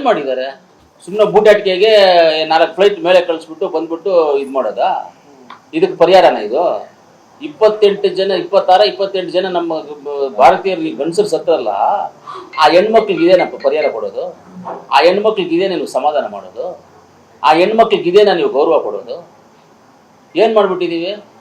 ಏನ್ ಮಾಡಿದ್ದಾರೆ? ಸುಮ್ಮನೆ ಬೂಟಾಟಿಕೆಗೆ ನಾಲ್ಕು ಫ್ಲೈಟ್ ಮೇಲೆ ಕಳಿಸ್ಬಿಟ್ಟು ಬಂದ್ಬಿಟ್ಟು ಇದು ಮಾಡೋದಾ? ಇದಕ್ಕೆ ಪರಿಹಾರನ ಇದು? ಇಪ್ಪತ್ತೆಂಟು ಜನ, ಇಪ್ಪತ್ತಾರ, ಇಪ್ಪತ್ತೆಂಟು ಜನ ನಮ್ಮ ಭಾರತೀಯರಲ್ಲಿ ಗಂಡಸರು ಸತ್ತರಲ್ಲ ಆ ಹೆಣ್ಮಕ್ಳಿಗೆ ಇದೇನಪ್ಪ ಪರಿಹಾರ ಕೊಡೋದು? ಆ ಹೆಣ್ಮಕ್ಳಿಗೆ ಇದೇನ ನೀವು ಸಮಾಧಾನ ಮಾಡೋದು? ಆ ಹೆಣ್ಮಕ್ಳಿಗೆ ಇದೇನ ನೀವು ಗೌರವ ಕೊಡೋದು? ಏನ್ ಮಾಡ್ಬಿಟ್ಟಿದೀವಿ?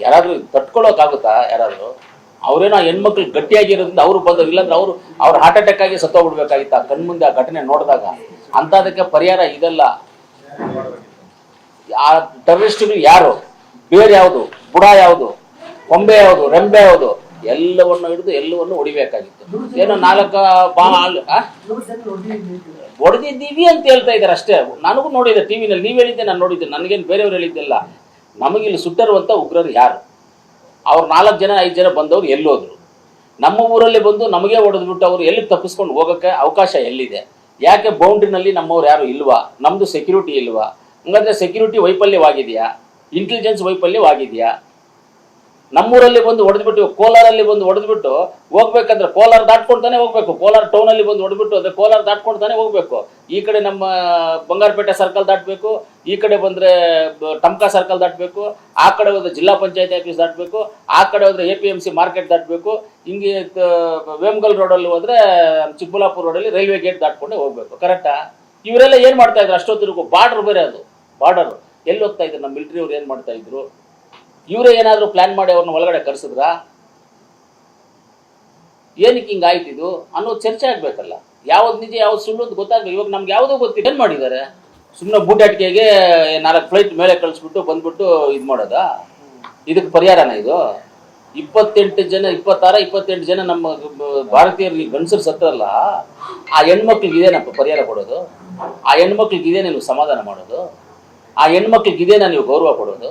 ಯಾರಾದ್ರೂ ತಟ್ಕೊಳ್ಳೋಕ್ಕಾಗುತ್ತಾ ಯಾರಾದ್ರು? ಅವ್ರೇನೋ ಆ ಹೆಣ್ಮಕ್ಳು ಗಟ್ಟಿಯಾಗಿರೋದ್ರಿಂದ ಅವರು ಬಂದ್ರು, ಇಲ್ಲಾಂದ್ರೆ ಅವರು ಅವ್ರ ಹಾರ್ಟ್ ಅಟ್ಯಾಕ್ ಆಗಿ ಸತ್ತೋಗ್ಬಿಡ್ಬೇಕಾಗಿತ್ತ ಕಣ್ಮುಂದೆ ಆ ಘಟನೆ ನೋಡಿದಾಗ? ಅಂತದಕ್ಕೆ ಪರಿಹಾರ ಇದೆಲ್ಲ. ಆ ಟೆರರಿಸ್ಟ್ಗಳು ಯಾರು? ಬೇರೆ ಯಾವುದು? ಬುಡ ಯಾವುದು? ಕೊಂಬೆ ಯಾವುದು? ರೆಂಬೆ ಯಾವುದು? ಎಲ್ಲವನ್ನು ಹಿಡಿದು ಎಲ್ಲವನ್ನು ಹೊಡಿಬೇಕಾಗಿತ್ತು. ಏನೋ ನಾಲ್ಕ ಬಾ ಆ? ಹೊಡೆದಿದ್ದೀವಿ ಅಂತ ಹೇಳ್ತಾ ಇದ್ದಾರೆ ಅಷ್ಟೇ. ನನಗೂ ನೋಡಿದೆ ಟಿವಿನಲ್ಲಿ ನೀವು ಹೇಳಿದ್ದೆ, ನಾನು ನೋಡಿದ್ದೆ. ನನಗೇನು ಬೇರೆಯವ್ರು ಹೇಳಿದ್ದಿಲ್ಲ. ನಮಗಿಲ್ಲಿ ಸುಟ್ಟಿರುವಂಥ ಉಗ್ರರು ಯಾರು? ಅವ್ರು ನಾಲ್ಕು ಜನ, ಐದು ಜನ ಬಂದವರು ಎಲ್ಲೋದ್ರು. ನಮ್ಮ ಊರಲ್ಲಿ ಬಂದು ನಮಗೆ ಹೊಡೆದ್ಬಿಟ್ಟು ಅವರು ಎಲ್ಲಿ ತಪ್ಪಿಸ್ಕೊಂಡು ಹೋಗೋಕ್ಕೆ ಅವಕಾಶ ಎಲ್ಲಿದೆ? ಯಾಕೆ ಬೌಂಡ್ರಿನಲ್ಲಿ ನಮ್ಮವ್ರು ಯಾರು ಇಲ್ವಾ? ನಮ್ದು ಸೆಕ್ಯೂರಿಟಿ ಇಲ್ವಾ? ಹಂಗಂದ್ರೆ ಸೆಕ್ಯೂರಿಟಿ ವೈಫಲ್ಯವಾಗಿದೆಯಾ? ಇಂಟೆಲಿಜೆನ್ಸ್ ವೈಫಲ್ಯವಾಗಿದೆಯಾ? ನಮ್ಮೂರಲ್ಲಿ ಬಂದು ಹೊಡೆದ್ಬಿಟ್ಟು, ಕೋಲಾರಲ್ಲಿ ಬಂದು ಹೊಡೆದ್ಬಿಟ್ಟು ಹೋಗ್ಬೇಕಂದ್ರೆ ಕೋಲಾರ ದಾಟ್ಕೊಂಡ್ತಾನೆ ಹೋಗ್ಬೇಕು. ಕೋಲಾರ ಟೌನಲ್ಲಿ ಬಂದು ಹೊಡೆದ್ಬಿಟ್ಟು ಅದೇ ಕೋಲಾರ ದಾಟ್ಕೊಂಡ್ತಾನೆ ಹೋಗ್ಬೇಕು. ಈ ಕಡೆ ನಮ್ಮ ಬಂಗಾರಪೇಟೆ ಸರ್ಕಲ್ ದಾಟಬೇಕು, ಈ ಕಡೆ ಬಂದ್ರೆ ಟಮ್ಕಾ ಸರ್ಕಲ್ ದಾಟಬೇಕು, ಆ ಕಡೆ ಹೋದ್ರೆ ಜಿಲ್ಲಾ ಪಂಚಾಯತಿ ಆಫೀಸ್ ದಾಟಬೇಕು, ಆ ಕಡೆ ಹೋದ್ರೆ A P M C market ದಾಟಬೇಕು, ಹಿಂಗೆ ವೇಮಗಲ್ ರೋಡಲ್ಲಿ ಹೋದ್ರೆ ಚಿಕ್ಕಬಳ್ಳಾಪುರ ರೋಡಲ್ಲಿ ರೈಲ್ವೆ ಗೇಟ್ ದಾಟ್ಕೊಂಡೆ ಹೋಗ್ಬೇಕು. ಕರೆಕ್ಟಾ ಇವರೆಲ್ಲ ಏನು ಮಾಡ್ತಾ ಇದ್ರು? ಅಷ್ಟೊತ್ತಿಗೂ ಬಾರ್ಡರ್ ಬೇರೆ ಅದು. ಬಾರ್ಡರ್ ಎಲ್ಲಿ ಹೋಗ್ತಾ ಇದ್ರು? ನಮ್ಮ ಮಿಲಿಟರಿ ಅವ್ರು ಏನ್ ಮಾಡ್ತಾ ಇದ್ರು? ಇವರೇ ಏನಾದರೂ ಪ್ಲಾನ್ ಮಾಡಿ ಅವ್ರನ್ನ ಒಳಗಡೆ ಕರೆಸಿದ್ರಾ? ಏನಕ್ಕೆ ಹಿಂಗೆ ಇದು? ಅನ್ನೋದು ಚರ್ಚೆ ಆಗ್ಬೇಕಲ್ಲ. ಯಾವ್ದು ನಿಜ, ಯಾವ್ದು ಸುಳ್ಳು ಅಂತ ಗೊತ್ತಾಗಲ್ಲ ಇವಾಗ ನಮ್ಗೆ ಯಾವುದೋ ಗೊತ್ತಿಲ್ಲ. ಏನು ಮಾಡಿದ್ದಾರೆ? ಸುಮ್ಮನೆ ಬೂಟಾಟಿಕೆಗೆ ನಾಲ್ಕು ಫ್ಲೈಟ್ ಮೇಲೆ ಕಳಿಸ್ಬಿಟ್ಟು ಬಂದ್ಬಿಟ್ಟು ಇದು ಮಾಡೋದಾ? ಇದಕ್ಕೆ ಪರಿಹಾರನ ಇದು? ಇಪ್ಪತ್ತೆಂಟು ಜನ, ಇಪ್ಪತ್ತಾರ, ಇಪ್ಪತ್ತೆಂಟು ಜನ ನಮ್ಮ ಭಾರತೀಯರಲ್ಲಿ ಗಂಡಸರು ಸತ್ತರಲ್ಲ? ಆ ಹೆಣ್ಮಕ್ಳಿಗೆ ಇದೇನಪ್ಪ ಪರಿಹಾರ ಕೊಡೋದು? ಆ ಹೆಣ್ಮಕ್ಳಿಗೆ ಇದೇನೇ ನೀವು ಸಮಾಧಾನ ಮಾಡೋದು? ಆ ಹೆಣ್ಮಕ್ಳಿಗೆ ಇದೇನ ನೀವು ಗೌರವ ಕೊಡೋದು?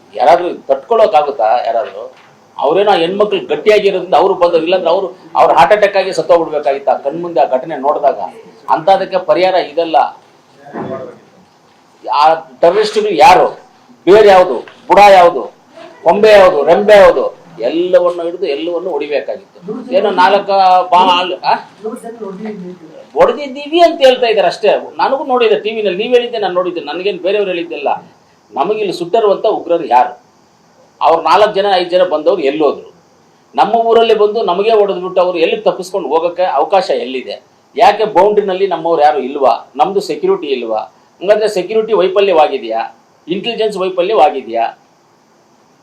ಯಾರಾದ್ರೂ ತಟ್ಕೊಳ್ಳೋಕ್ಕಾಗುತ್ತಾ ಯಾರಾದ್ರೂ? ಅವ್ರೇನೋ ಆ ಹೆಣ್ಮಕ್ಳು ಗಟ್ಟಿಯಾಗಿರೋದ್ರಿಂದ ಅವರು ಬಂದವ್ರು ಇಲ್ಲಾಂದ್ರೆ ಅವರು ಅವ್ರ ಹಾರ್ಟ್ ಅಟ್ಯಾಕ್ ಆಗಿ ಸತ್ತೋಗ್ಬಿಡ್ಬೇಕಾಗಿತ್ತ ಕಣ್ಮುಂದೆ ಆ ಘಟನೆ ನೋಡಿದಾಗ. ಅಂತದಕ್ಕೆ ಪರಿಹಾರ ಇದೆಲ್ಲ. ಆ ಟೆರರಿಸ್ಟ್ಗಳು ಯಾರು? ಬೇರೆ ಯಾವುದು? ಬುಡ ಯಾವುದು? ಕೊಂಬೆ ಯಾವುದು? ರೆಂಬೆ ಯಾವುದು? ಎಲ್ಲವನ್ನು ಹಿಡಿದು ಎಲ್ಲವನ್ನು ಹೊಡಿಬೇಕಾಗಿತ್ತು. ಏನೋ ನಾಲ್ಕು ಬಾ ಆ? ಹೊಡೆದಿದ್ದೀವಿ ಅಂತ ಹೇಳ್ತಾ ಇದ್ದಾರೆ ಅಷ್ಟೇ. ನನಗೂ ನೋಡಿದೆ ಟಿವಿನಲ್ಲಿ ನೀವು ಹೇಳಿದ್ದೆ, ನಾನು ನೋಡಿದ್ದೆ. ನನಗೇನು ಬೇರೆಯವ್ರು ಹೇಳಿದ್ದಿಲ್ಲ. ನಮಗಿಲ್ಲಿ ಸುಟ್ಟಿರುವಂಥ ಉಗ್ರರು ಯಾರು? ಅವ್ರು ನಾಲ್ಕು ಜನ, ಐದು ಜನ ಬಂದವರು ಎಲ್ಲೋದ್ರು. ನಮ್ಮ ಊರಲ್ಲಿ ಬಂದು ನಮಗೆ ಹೊಡೆದ್ಬಿಟ್ಟು ಅವರು ಎಲ್ಲಿ ತಪ್ಪಿಸ್ಕೊಂಡು ಹೋಗೋಕ್ಕೆ ಅವಕಾಶ ಎಲ್ಲಿದೆ? ಯಾಕೆ ಬೌಂಡ್ರಿನಲ್ಲಿ ನಮ್ಮವ್ರು ಯಾರು ಇಲ್ವಾ? ನಮ್ಮದು ಸೆಕ್ಯೂರಿಟಿ ಇಲ್ವಾ? ಹಂಗಂದ್ರೆ ಸೆಕ್ಯೂರಿಟಿ ವೈಫಲ್ಯವಾಗಿದೆಯಾ? ಇಂಟೆಲಿಜೆನ್ಸ್ ವೈಫಲ್ಯವಾಗಿದೆಯಾ?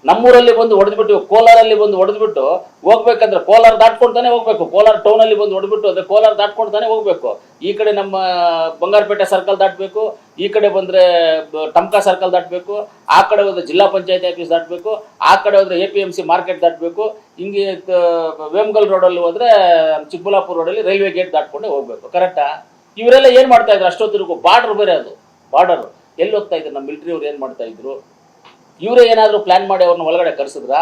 ನಮ್ಮೂರಲ್ಲಿ ಬಂದು ಹೊಡೆದ್ಬಿಟ್ಟು, ಕೋಲಾರಲ್ಲಿ ಬಂದು ಹೊಡೆದ್ಬಿಟ್ಟು ಹೋಗ್ಬೇಕಂದ್ರೆ ಕೋಲಾರ ದಾಟ್ಕೊಂಡ್ತಾನೆ ಹೋಗ್ಬೇಕು. ಕೋಲಾರ ಟೌನಲ್ಲಿ ಬಂದು ಹೊಡೆದ್ಬಿಟ್ಟು ಅಂದ್ರೆ ಕೋಲಾರ ದಾಟ್ಕೊಂಡ್ತಾನೆ ಹೋಗ್ಬೇಕು. ಈ ಕಡೆ ನಮ್ಮ ಬಂಗಾರಪೇಟೆ ಸರ್ಕಲ್ ದಾಟಬೇಕು, ಈ ಕಡೆ ಬಂದ್ರೆ ಟಮ್ಕಾ ಸರ್ಕಲ್ ದಾಟಬೇಕು, ಆ ಕಡೆ ಹೋದ್ರೆ ಜಿಲ್ಲಾ ಪಂಚಾಯತಿ ಆಫೀಸ್ ದಾಟಬೇಕು, ಆ ಕಡೆ ಹೋದ್ರೆ A P M C market ದಾಟಬೇಕು, ಹಿಂಗೆ ವೇಮಗಲ್ ವೇಮಗಲ್ ರೋಡಲ್ಲಿ ಹೋದ್ರೆ ಚಿಕ್ಕಬಳ್ಳಾಪುರ ರೋಡಲ್ಲಿ ರೈಲ್ವೆ ಗೇಟ್ ದಾಟ್ಕೊಂಡೆ ಹೋಗ್ಬೇಕು. ಕರೆಕ್ಟಾ ಇವರೆಲ್ಲ ಏನು ಮಾಡ್ತಾ ಇದ್ರು? ಅಷ್ಟೊತ್ತಿಗೂ ಬಾರ್ಡರ್ ಬೇರೆ ಅದು. ಬಾರ್ಡರ್ ಎಲ್ಲಿ ಹೋಗ್ತಾ ಇದ್ರು? ನಮ್ಮ ಮಿಲಿಟರಿ ಅವ್ರು ಏನು ಮಾಡ್ತಾ ಇದ್ರು? ಇವರೇ ಏನಾದರೂ ಪ್ಲಾನ್ ಮಾಡಿ ಅವ್ರನ್ನ ಒಳಗಡೆ ಕರೆಸಿದ್ರಾ?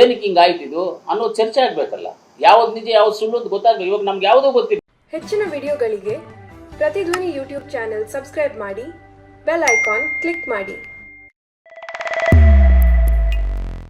ಏನಕ್ಕೆ ಹಿಂಗಾಯ್ತು ಇದು? ಅನ್ನೋ ಚರ್ಚೆ ಆಗ್ಬೇಕಲ್ಲ. ಯಾವ್ದು ನಿಜ, ಯಾವ್ದು ಸುಳ್ಳು ಅಂತ ಇವಾಗ ನಮ್ಗೆ ಯಾವುದೂ ಗೊತ್ತಿಲ್ಲ. ಹೆಚ್ಚಿನ ವಿಡಿಯೋಗಳಿಗೆ ಪ್ರತಿಧ್ವನಿ ಯೂಟ್ಯೂಬ್ ಚಾನೆಲ್ ಸಬ್ಸ್ಕ್ರೈಬ್ ಮಾಡಿ, ಬೆಲ್ ಐಕಾನ್ ಕ್ಲಿಕ್ ಮಾಡಿ.